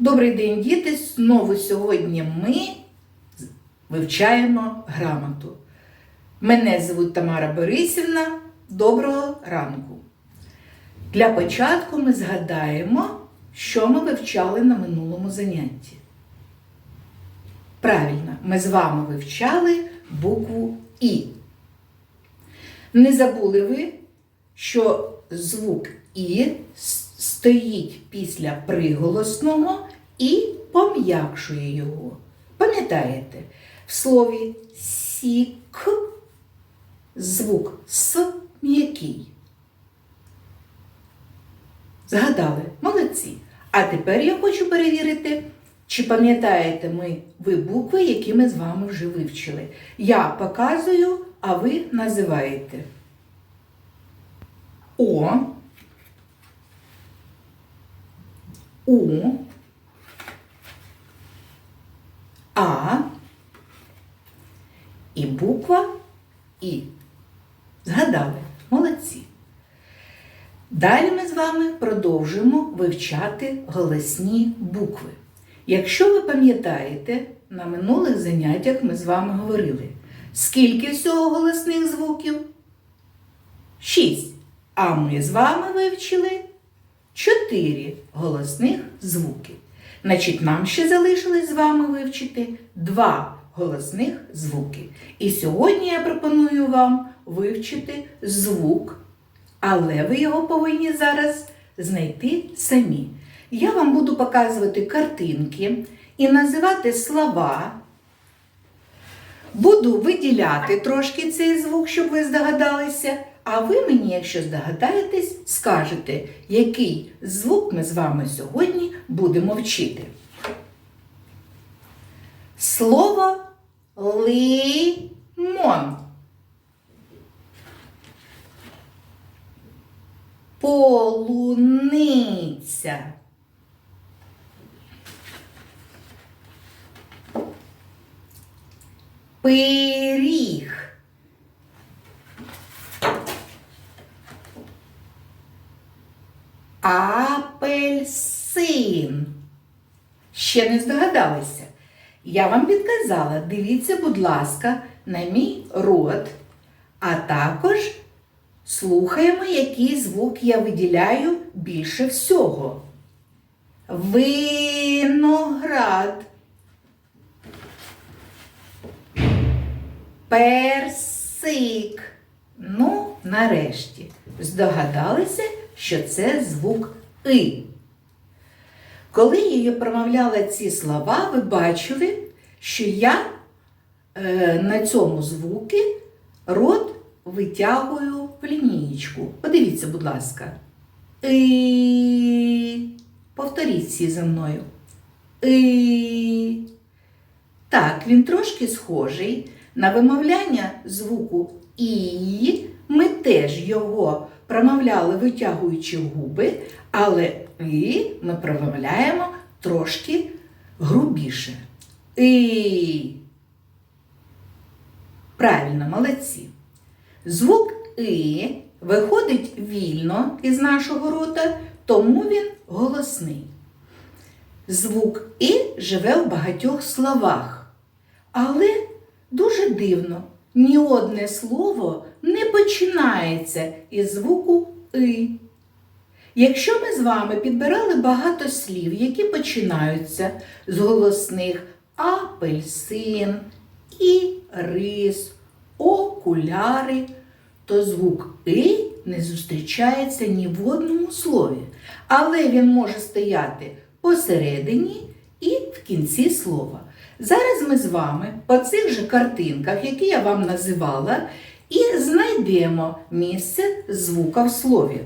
Добрий день, діти! Знову сьогодні ми вивчаємо грамоту. Мене звуть Тамара Борисівна. Доброго ранку. Для початку ми згадаємо, що ми вивчали на минулому занятті. Правильно, ми з вами вивчали букву І. Не забули ви, що звук І стоїть після приголосного і пом'якшує його. Пам'ятаєте, в слові сік звук С м'який. Згадали? Молодці. А тепер я хочу перевірити, чи пам'ятаєте ми ви букви, які ми з вами вже вивчили. Я показую, а ви називаєте. О, У, А і буква І. Згадали? Молодці. Далі ми з вами продовжимо вивчати голосні букви. Якщо ви пам'ятаєте, на минулих заняттях ми з вами говорили, скільки всього голосних звуків? Шість. А ми з вами вивчили чотири голосних звуки. Значить, нам ще залишилось з вами вивчити два голосних звуки. І сьогодні я пропоную вам вивчити звук, але ви його повинні зараз знайти самі. Я вам буду показувати картинки і називати слова. Буду виділяти трошки цей звук, щоб ви здогадалися. А ви мені, якщо здогадаєтесь, скажете, який звук ми з вами сьогодні будемо вчити. Слово лимон. Полуниця. Пиріг. Апельсин. Ще не здогадалися. Я вам підказала, дивіться, будь ласка, на мій рот, а також слухаємо, який звук я виділяю більше всього. Виноград. Персик. Ну, нарешті, здогадалися, що це звук И. Коли я промовляла ці слова, ви бачили, що я е, на цьому звуки рот витягую в лінієчку. Подивіться, будь ласка. И. Повторіть всі за мною. И. Так, він трошки схожий на вимовляння звуку І. Ми теж його промовляли, витягуючи губи, але І ми промовляємо трошки грубіше. І. Правильно, молодці. Звук І виходить вільно із нашого рота, тому він голосний. Звук І живе в багатьох словах. Але дуже дивно, ні одне слово не починається із звуку И. Якщо ми з вами підбирали багато слів, які починаються з голосних апельсин, і рис, окуляри, то звук И не зустрічається ні в одному слові, але він може стояти посередині і в кінці слова. Зараз ми з вами по цих же картинках, які я вам називала, і знайдемо місце звука в слові.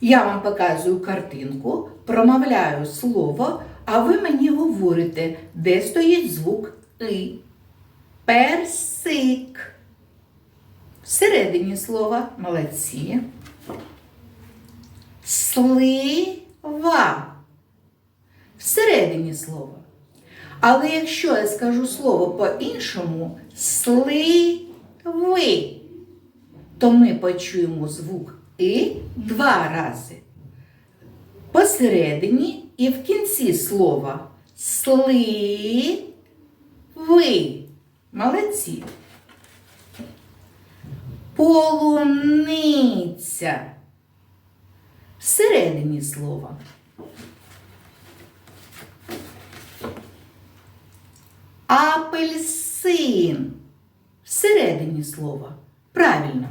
Я вам показую картинку, промовляю слово, а ви мені говорите, де стоїть звук И. Персик. Всередині слова молодці. Слива. Всередині слова. Але якщо я скажу слово по-іншому сливи, то ми почуємо звук И два рази. Посередині і в кінці слова сли, ви. Молодці. Полуниця. Всередині слова. Апельсин. Всередині слова. Правильно.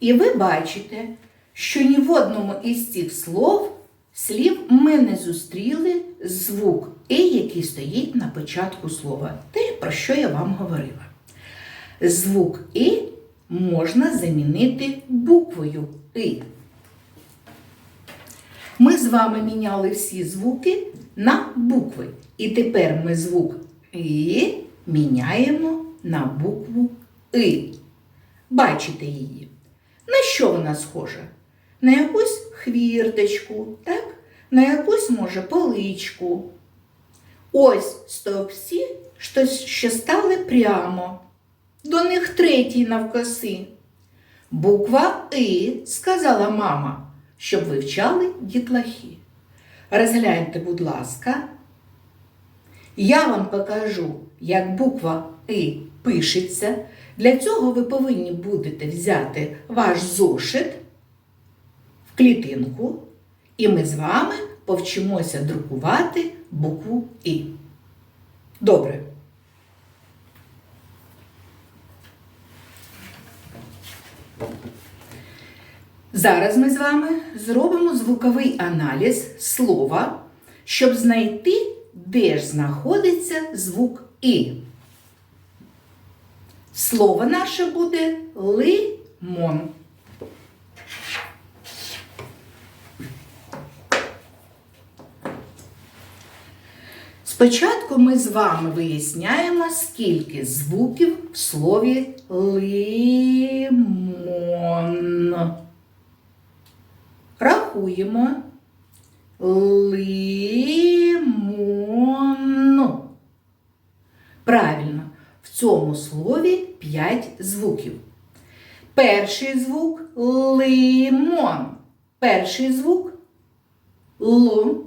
І ви бачите, що ні в одному із цих слов слів ми не зустріли звук «и», який стоїть на початку слова. Те, про що я вам говорила. Звук «и» можна замінити буквою «и». Ми з вами міняли всі звуки на букви. І тепер ми звук «и» міняємо на букву «и». Бачите її. На що вона схожа? На якусь хвірточку, так? на якусь, може, поличку. Ось стовпці, що стали прямо. До них третій навкоси. Буква И, сказала мама, щоб вивчали дітлахи. Розгляньте, будь ласка. Я вам покажу, як буква И пишеться. Для цього ви повинні будете взяти ваш зошит в клітинку, і ми з вами повчимося друкувати букву І. Добре. Зараз ми з вами зробимо звуковий аналіз слова, щоб знайти, де ж знаходиться звук І. Слово наше буде лимон. Спочатку ми з вами виясняємо, скільки звуків в слові лимон. Рахуємо лимон. Правильно, в цьому слові 5 звуків. Перший звук лимон. Перший звук Л.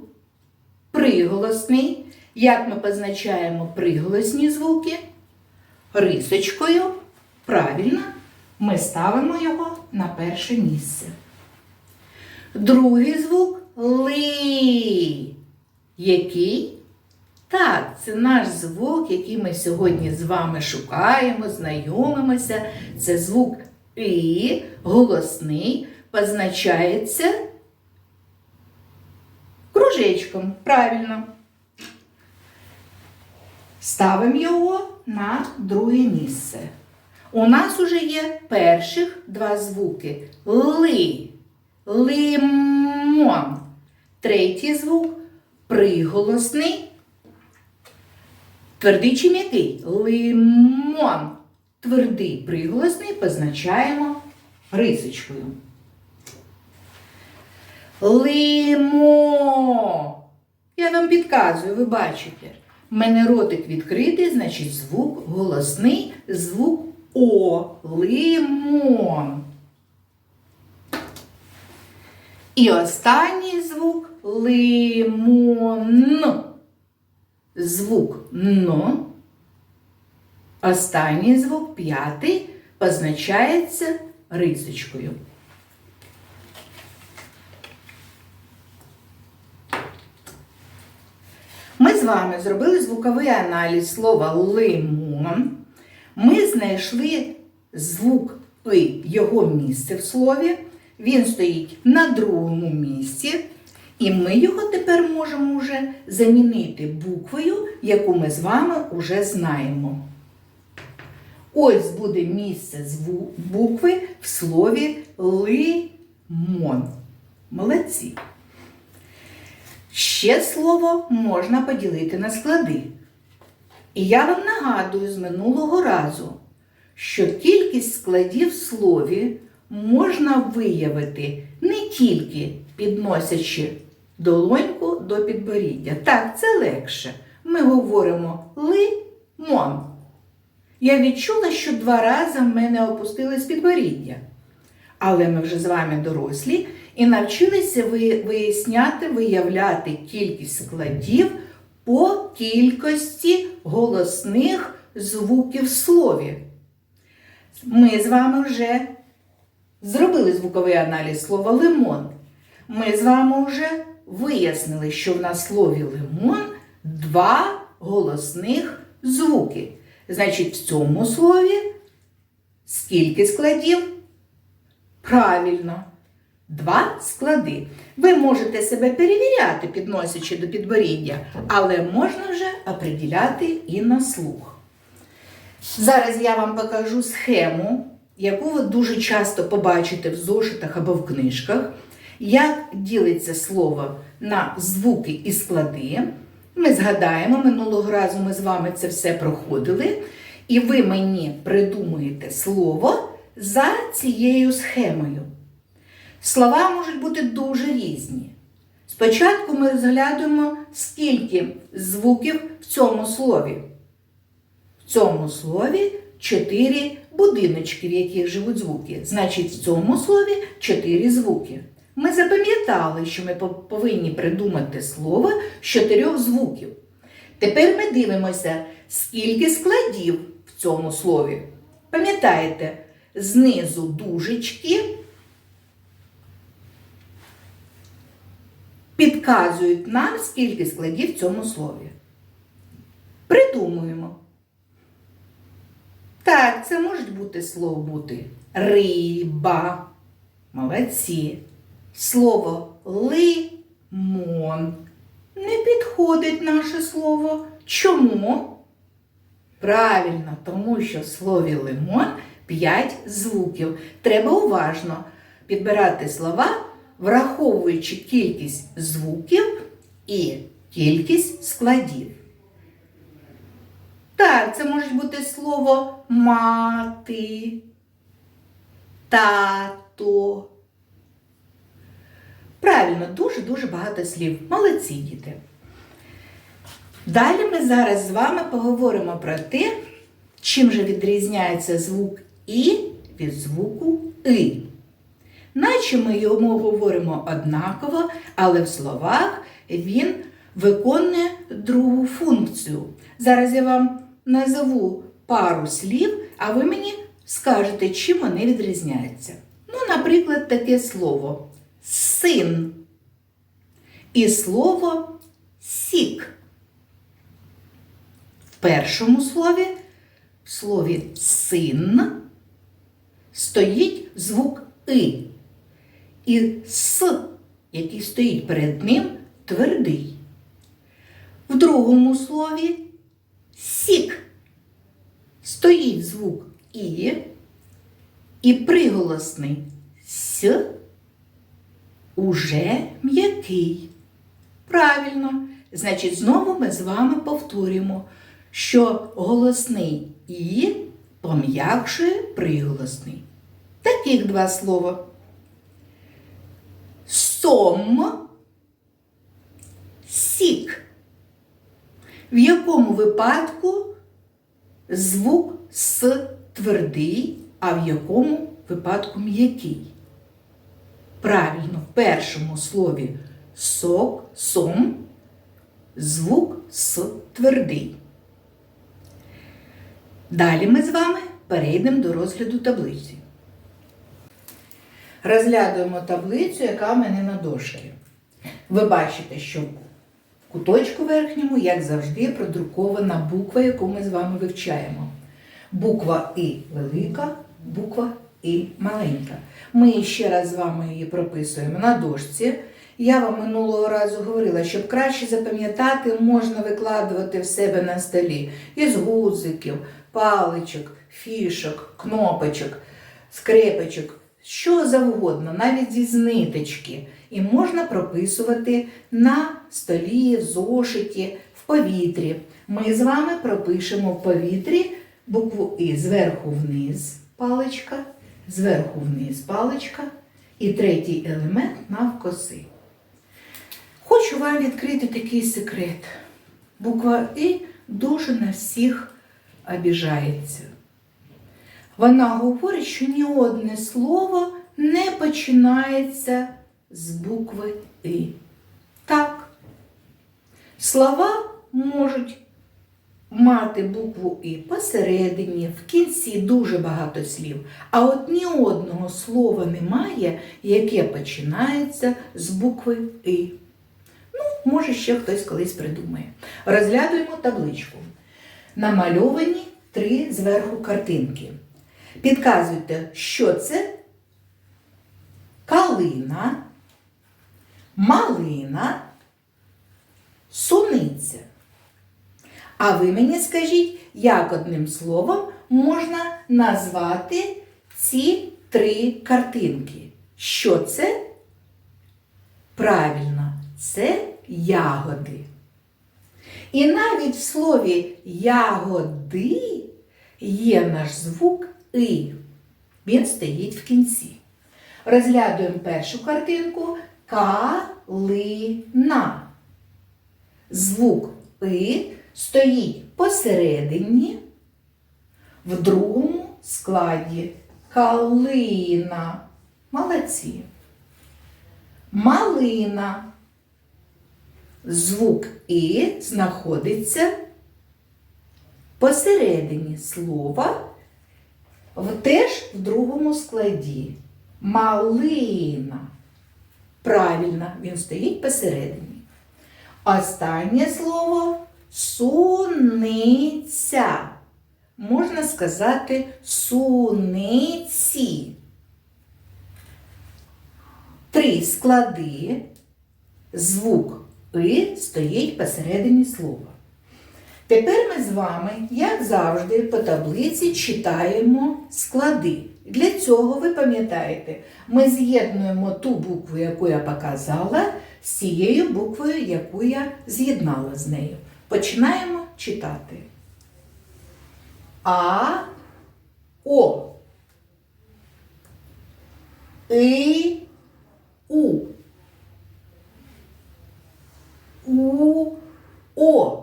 Приголосний. Як ми позначаємо приголосні звуки? Рисочкою. Правильно, ми ставимо його на перше місце. Другий звук ли. Який? Так, це наш звук, який ми сьогодні з вами шукаємо, знайомимося. Це звук І, голосний, позначається кружечком. Правильно. Ставимо його на друге місце. У нас уже є перших два звуки ли, лимон. Третій звук приголосний. Твердий чи м'який? Лимон. Твердий приголосний позначаємо рисочкою. Лимо. Я вам підказую, ви бачите. У мене ротик відкритий, значить звук голосний, звук О. Лимон. І останній звук лимон. Звук но. Останній звук п'ятий позначається рисочкою. Ми з вами зробили звуковий аналіз слова лимон. Ми знайшли звук «и», його місце в слові. Він стоїть на другому місці. І ми його тепер можемо вже замінити буквою, яку ми з вами вже знаємо. Ось буде місце зву- букви в слові лимон. Молодці. Ще слово можна поділити на склади. І я вам нагадую з минулого разу, що кількість складів в слові можна виявити не тільки підносячи долоньку до підборіддя. Так, це легше. Ми говоримо лимон. Я відчула, що два рази в мене опустилось підборіддя. Але ми вже з вами дорослі, і навчилися виясняти, виявляти кількість складів по кількості голосних звуків в слові. Ми з вами вже зробили звуковий аналіз слова лимон. Ми з вами вже вияснили, що в нас слові лимон два голосних звуки. Значить, в цьому слові скільки складів? Правильно, два склади. Ви можете себе перевіряти, підносячи до підборіддя, але можна вже определяти і на слух. Зараз я вам покажу схему, яку ви дуже часто побачите в зошитах або в книжках, як ділиться слово на звуки і склади. Ми згадаємо, минулого разу ми з вами це все проходили, і ви мені придумуєте слово за цією схемою. Слова можуть бути дуже різні. Спочатку ми розглядуємо, скільки звуків в цьому слові. В цьому слові чотири будиночки, в яких живуть звуки. Значить, в цьому слові чотири звуки. Ми запам'ятали, що ми повинні придумати слово з чотирьох звуків. Тепер ми дивимося, скільки складів в цьому слові. Пам'ятаєте, знизу дужечки підказують нам, скільки складів в цьому слові. Придумуємо. Так, це можуть бути слово бути риба. Молодці. Слово лимон. Не підходить наше слово. Чому? Правильно, тому що в слові лимон 5 звуків. Треба уважно підбирати слова, враховуючи кількість звуків і кількість складів. Так, це може бути слово мати, тато. Правильно, дуже-дуже багато слів. Молодці діти. Далі ми зараз з вами поговоримо про те, чим же відрізняється звук І від звуку И. Наче ми йому говоримо однаково, але в словах він виконує другу функцію. Зараз я вам назову пару слів, а ви мені скажете, чим вони відрізняються. Ну, наприклад, таке слово син і слово сік. В першому слові, в слові син, стоїть звук И. І С, який стоїть перед ним, твердий. В другому слові сік стоїть звук І і приголосний С уже м'який. Правильно, значить, знову ми з вами повторюємо, що голосний І пом'якшує приголосний. Таких два слова. Сом, сік. В якому випадку звук С твердий, а в якому випадку м'який? Правильно, в першому слові сок, сом, звук С твердий. Далі ми з вами перейдемо до розгляду таблиці. Розглядуємо таблицю, яка в мене на дошці. Ви бачите, що в куточку верхньому, як завжди, продрукована буква, яку ми з вами вивчаємо. Буква І велика, буква І маленька. Ми ще раз з вами її прописуємо на дошці. Я вам минулого разу говорила, щоб краще запам'ятати, можна викладувати в себе на столі із гудзиків, паличок, фішок, кнопочок, скрепочок, що завгодно, навіть зі зниточки. І можна прописувати на столі, в зошиті, в повітрі. Ми з вами пропишемо в повітрі букву І зверху вниз паличка, зверху вниз паличка і третій елемент навкоси. Хочу вам відкрити такий секрет. Буква І дуже на всіх обіжається. Вона говорить, що ні одне слово не починається з букви И. Так. Слова можуть мати букву І посередині, в кінці дуже багато слів. А от ні одного слова немає, яке починається з букви І. Ну, може, ще хтось колись придумає. Розглядуємо табличку. Намальовані три зверху картинки. Підказуйте, що це калина, малина, суниця. А ви мені скажіть, як одним словом можна назвати ці три картинки? Що це? Правильно, це ягоди. І навіть в слові ягоди є наш звук И. Він стоїть в кінці. Розглядуємо першу картинку калина. Звук И стоїть посередині, в другому складі калина. Молодці. Малина. Звук І знаходиться посередині слова, теж в другому складі. Малина. Правильно, він стоїть посередині. Останнє слово суниця. Можна сказати суниці. Три склади, звук И стоїть посередині слова. Тепер ми з вами, як завжди, по таблиці читаємо склади. Для цього ви пам'ятаєте, ми з'єднуємо ту букву, яку я показала, з цією буквою, яку я з'єднала з нею. Починаємо читати. А, О. И, У. У, О.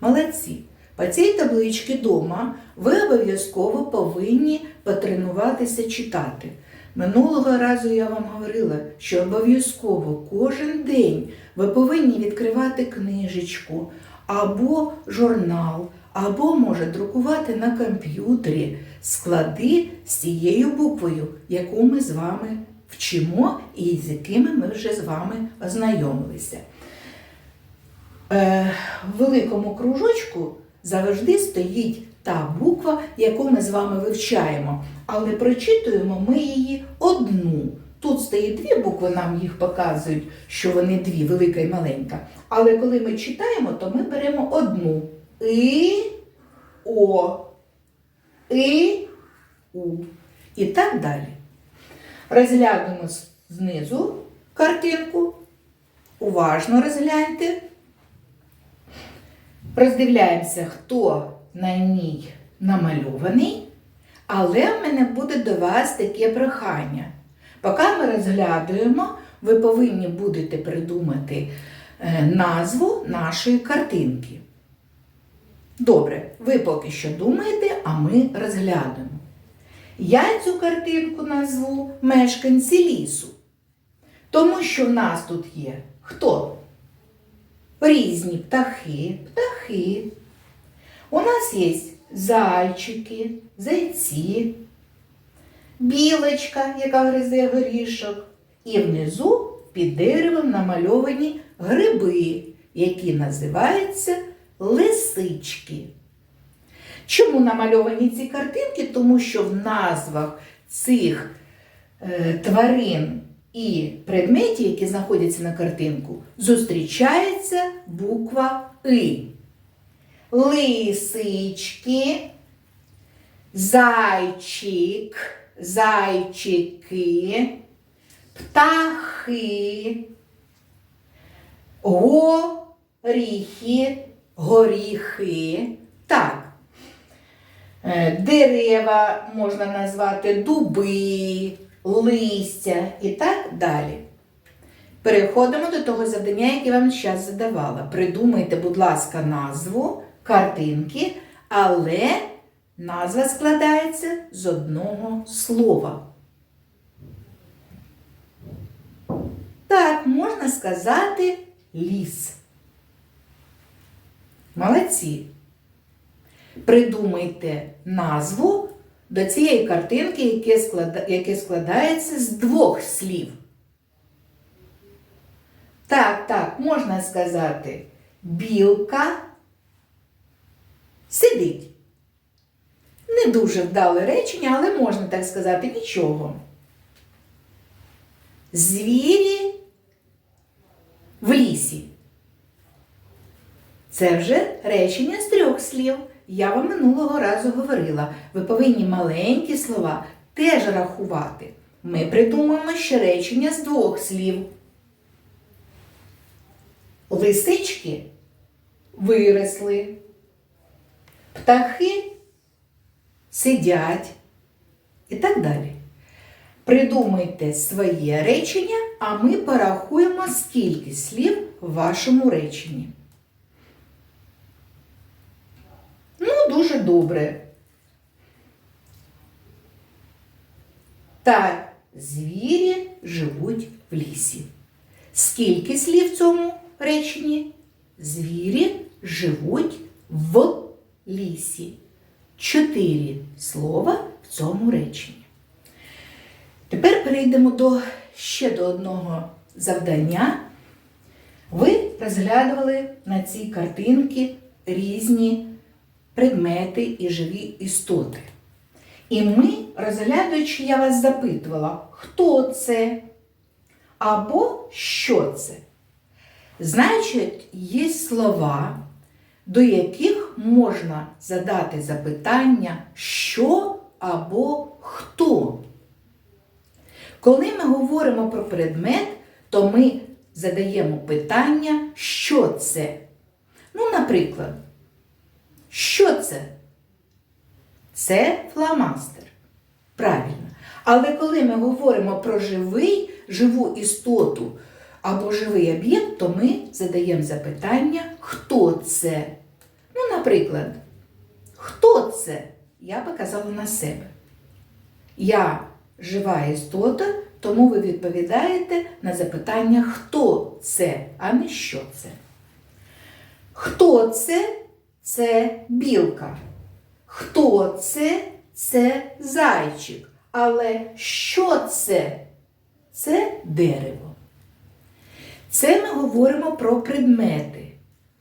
Молодці. По цій табличці вдома ви обов'язково повинні потренуватися читати. Минулого разу я вам говорила, що обов'язково кожен день ви повинні відкривати книжечку або журнал, або може друкувати на комп'ютері склади з цією буквою, яку ми з вами вчимо і з якими ми вже з вами ознайомилися. Е, в великому кружочку завжди стоїть та буква, яку ми з вами вивчаємо, але прочитуємо ми її одну. Тут стоїть дві букви, нам їх показують, що вони дві, велика і маленька. Але коли ми читаємо, то ми беремо одну І, О, І, У. І так далі. Розглянемо знизу картинку. Уважно розгляньте. Роздивляємося, хто на ній намальований, але в мене буде до вас таке прохання. Поки ми розглядуємо, ви повинні будете придумати е, назву нашої картинки. Добре, ви поки що думаєте, а ми розглянемо. Я цю картинку назву Мешканці лісу. Тому що в нас тут є хто? Різні птахи, птахи. У нас є зайчики, зайці, білочка, яка гризе горішок, і внизу під деревом намальовані гриби, які називаються лисички. Чому намальовані ці картинки? Тому що в назвах цих е, тварин і предметів, які знаходяться на картинку, зустрічається буква И. Лисички, зайчик, зайчики, птахи, горіхи, горіхи. Так. Е, Дерева можна назвати дуби, листя і так далі. Переходимо до того завдання, яке вам зараз задавала. Придумайте, будь ласка, назву картинки, але назва складається з одного слова. Так, можна сказати ліс. Молодці. Придумайте назву до цієї картинки, яке, складається з двох слів. Так, так, можна сказати білка сидить. Не дуже вдале речення, але можна так сказати нічого. Звірі в лісі. Це вже речення з трьох слів. Я вам минулого разу говорила. Ви повинні маленькі слова теж рахувати. Ми придумаємо ще речення з двох слів. Лисички виросли. Птахи сидять і так далі. Придумайте своє речення, а ми порахуємо, скільки слів в вашому реченні. Ну, дуже добре. Так, звірі живуть в лісі. Скільки слів в цьому реченні? Звірі живуть в лісі. Чотири слова в цьому реченні. Тепер перейдемо до ще до одного завдання. Ви розглядували на цій картинці різні предмети і живі істоти. І ми, розглядаючи, я вас запитувала, хто це або що це. Значить, є слова, до яких можна задати запитання, що або хто. Коли ми говоримо про предмет, то ми задаємо питання, що це. Ну, наприклад, що це? Це фломастер. Правильно. Але коли ми говоримо про живий, живу істоту або живий об'єкт, то ми задаємо запитання, хто це. Ну, наприклад, хто це? Я показала на себе. Я жива істота, тому ви відповідаєте на запитання, хто це, а не що це. Хто це? Це білка. Хто це? Це зайчик. Але що це? Це дерево. Це ми говоримо про предмети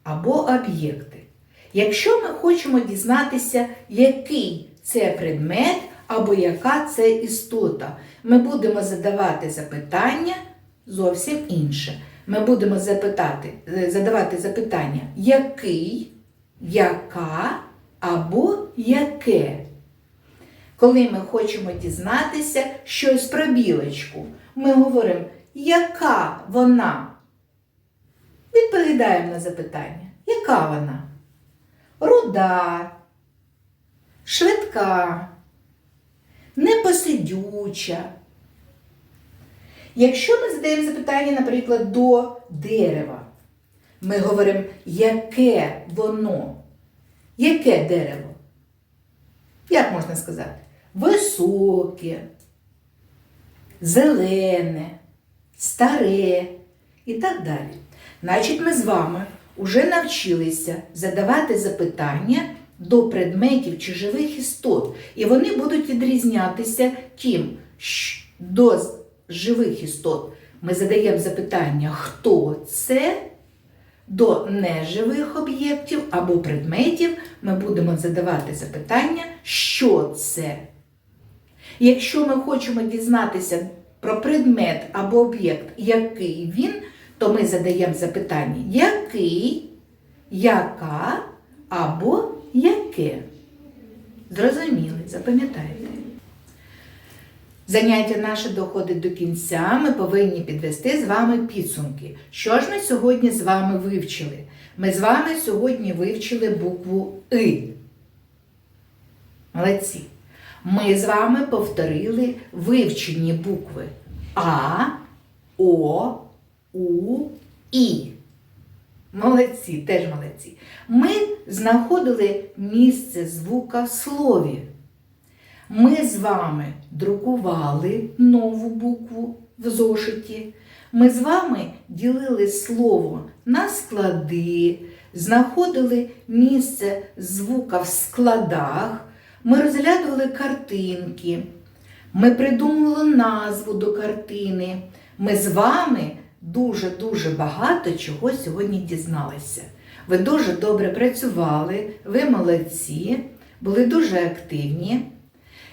або об'єкти. Якщо ми хочемо дізнатися, який це предмет або яка це істота, ми будемо задавати запитання зовсім інше. Ми будемо запитати, е, задавати запитання, який, яка або яке. Коли ми хочемо дізнатися щось про білочку, ми говоримо, яка вона? Відповідаємо на запитання, яка вона? Руда, швидка, непосидюча. Якщо ми задаємо запитання, наприклад, до дерева, ми говоримо, яке воно? Яке дерево? Як можна сказати? Високе, зелене, старе і так далі. Значить, ми з вами вже навчилися задавати запитання до предметів чи живих істот. І вони будуть відрізнятися тим, до живих істот ми задаємо запитання, хто це. До неживих об'єктів або предметів ми будемо задавати запитання, що це. Якщо ми хочемо дізнатися про предмет або об'єкт, який він, то ми задаємо запитання, який, яка або яке. Зрозуміли, запам'ятайте. Заняття наше доходить до кінця, ми повинні підвести з вами підсумки. Що ж ми сьогодні з вами вивчили? Ми з вами сьогодні вивчили букву И. Молодці. Ми з вами повторили вивчені букви А, О, У, І. Молодці, теж молодці. Ми знаходили місце звука в слові. Ми з вами друкували нову букву в зошиті. Ми з вами ділили слово на склади, знаходили місце звука в складах, ми розглядували картинки, ми придумували назву до картини. Ми з вами дуже-дуже багато чого сьогодні дізналися. Ви дуже добре працювали, ви молодці, були дуже активні.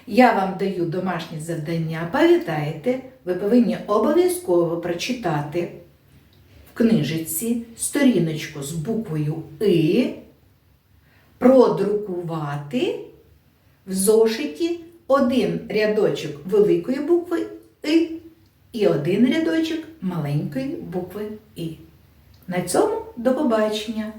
Я вам даю домашнє завдання. Пам'ятаєте, ви повинні обов'язково прочитати в книжиці сторіночку з буквою И, продрукувати в зошиті один рядочок великої букви И і один рядочок маленької букви І. На цьому до побачення!